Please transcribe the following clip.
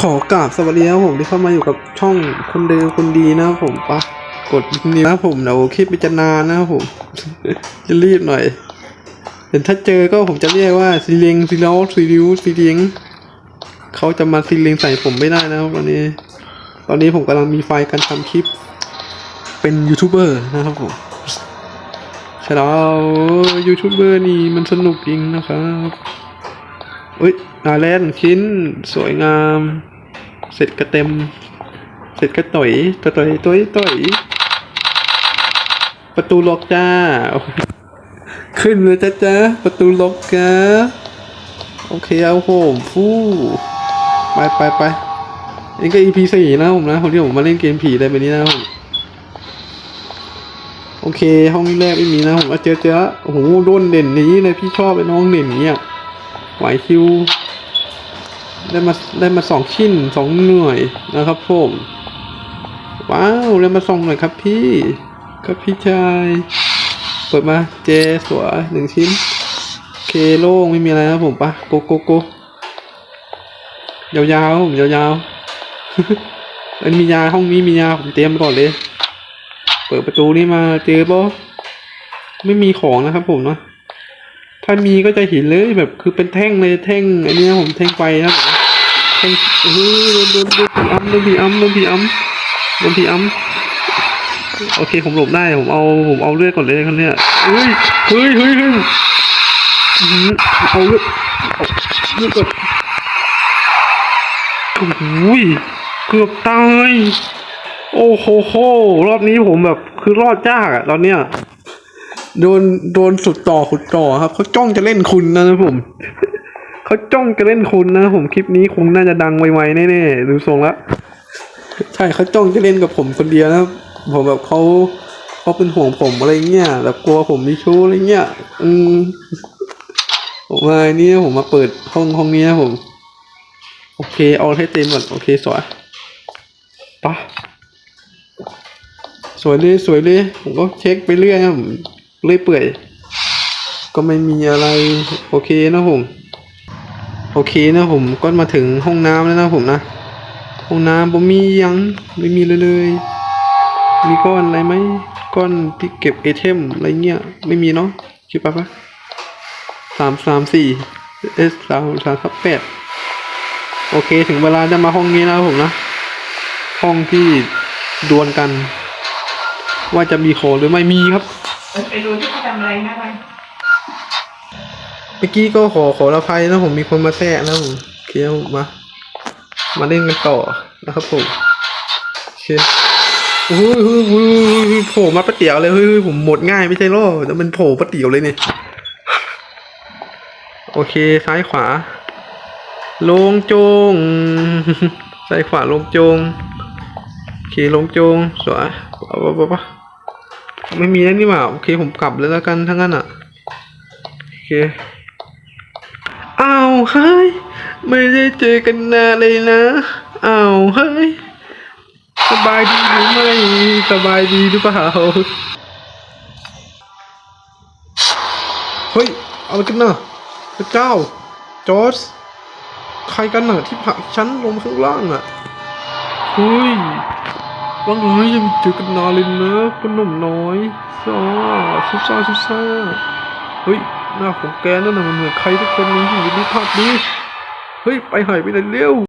ขอกราบสวัสดีนะครับผมที่เข้ามาอยู่กับช่องคนเดิมคนดีนะครับผมปะกดนี้นะผมเดี๋ยวคลิปมันจะนานนะครับผมจะรีบหน่อยเห็นถ้าเจอก็ผมจะเรียกว่าซีเลงซีลอซีริวซีเลียงเขาจะมาซีเลงใส่ผมไม่ได้นะครับวันนี้ ตอนนี้ผมกำลังมีไฟการทำคลิป เป็นยูทูบเบอร์นะครับผมใช่แล้วยูทูบเบอร์นี่มันสนุกจริงนะครับอุ้ย อาแลนชิ้นสวยงาม เสร็จกระเต็ม เสร็จกระต่อยกระต่อยต่อยต่อย ประตูล็อกจ้า ขึ้นเลยจ้าจ้าประตูล็อกจ้าโอเคเอาผมฟู่ไปไปไปเองก็ EP สี่นะผมนะคนที่ผมมาเล่นเกมผีอะไรแบบนี้นะผมโอเค ห้องแรกไม่มีนะผมเจอเจอโอ้โหโดนเด่นนี้เลยพี่ชอบไอ้น้องเด่นเนี่ยไหวคิว ได้มาได้มาสองชิ้นสองหน่วยนะครับผมว้าวได้มาสองหน่วยครับพี่ครับพี่ชายเปิดมาเจสวยหนึ่งชิ้นเคโล่งไม่มีอะไรนะผมปะโกโกโกยาวๆผมยาวๆอันมียาห้องนี้มียาผมเตรียมไว้ก่อนเลย เปิดประตูนี้มาเจอปะไม่มีของนะครับผมเนาะถ้ามีก็จะเห็นเลยแบบคือเป็นแท่งเลยแท่งอันนี้นะผมแท่งไฟนะครั บแท่งเฮ้ยโดนโดนโดนผีอัมโดนผีอัมโดนผีอัมโดนผีอัมโอเคผมหลบได้ผมเอาผมเอาเลือดก่อนเลยครับเนี่ยเฮ้ยเฮ้ยเฮ้ยเฮ้ยเอาเลือดเลือดก่อนโอ้ยเกือบตายโอ้โหโหรอบนี้ผมแบบคือรอดยากอะตอนเนี้ยโดนโดนสุดต่อขุดต่อครับเขาจ้องจะเล่นคุณนะครับผม เขาจ้องจะเล่นคุณนะผมคลิปนี้คงน่าจะดังไวๆแน่ๆดูทรงล้วใช่เขาจ้องจะเล่นกับผมคนเดียวนะผมแบบเขาเขาเป็นห่วงผมอะไรเงี้ยแบบกลัวผมมีชู้อะไรเงี้ยอืมผมมานี่ผมมาเปิดห้องห้องนี้นะผม โอเคเอาให้เต็มก่อนโอเคสวยปะสวยเลยสวยเลยผมก็เช็คไปเรื่อยครับผมเรื่อยเปื่อย ก็ไม่มีอะไร โอเคนะผม โอเคนะผมก็มาถึงห้องน้ำแล้วนะผมนะ ห้องน้ำผมมียังไม่มีเลยเลย มีก้อนอะไรไหมก้อนที่เก็บไอเทมอะไรเงี้ยไม่มีเนาะคิดปะปะสามสามสี่เอสสามสามทับแปดโอเคถึงเวลาจะมาห้องนี้แล้วผมนะ ห้องที่ดวลกัน ว่าจะมีของหรือไม่มีครับ ไปดูที่เขาทำอะไรนะไป เมื่อกี้ก็ขอขออภัยนะผมมีคนมาแทรกนะผมโอเคครับผมา มาเล่นกันต่อนะครับผมโอเคเฮ้ยเฮ้ยเฮ้ยโผล่มาปะเตี๋ยวเลยเฮ้ยผมหมดง่ายไม่ใช่หรอแต่มันโผล่ปะเตี๋ยวเลยเนี่ยโอเคซ้ายขวา ลงจงซ้ายขวาลงจงโอเคลงจงสวยปะปะปะปะไม่มีแล้วนี่หว่าโอเคผมกลับเลยแล้วกันทั้งนั้นอะโอเค อ้าวเฮ้ย ไม่ได้เจอกันนานเลยนะอ้าวเฮ้ย สบายดีหรือไม่ สบายดีหรือเปล่า เฮ้ย อะไรกันน่ะพระเจ้า จอร์จใครกันน่ะที่ผลักฉันลงข้างล่างอะเฮ้ยว่าไงยังเจอกันนานเลยนะคุณหนุ่มน้อยซ่าซุซ่าซุซ่าเฮ้ย หน้าของแกนั่นน่ะมันเหมือนใครทุกคนในชีวิตนี้ภาพนี้ เฮ้ย ไปหายไปไหนเร็ว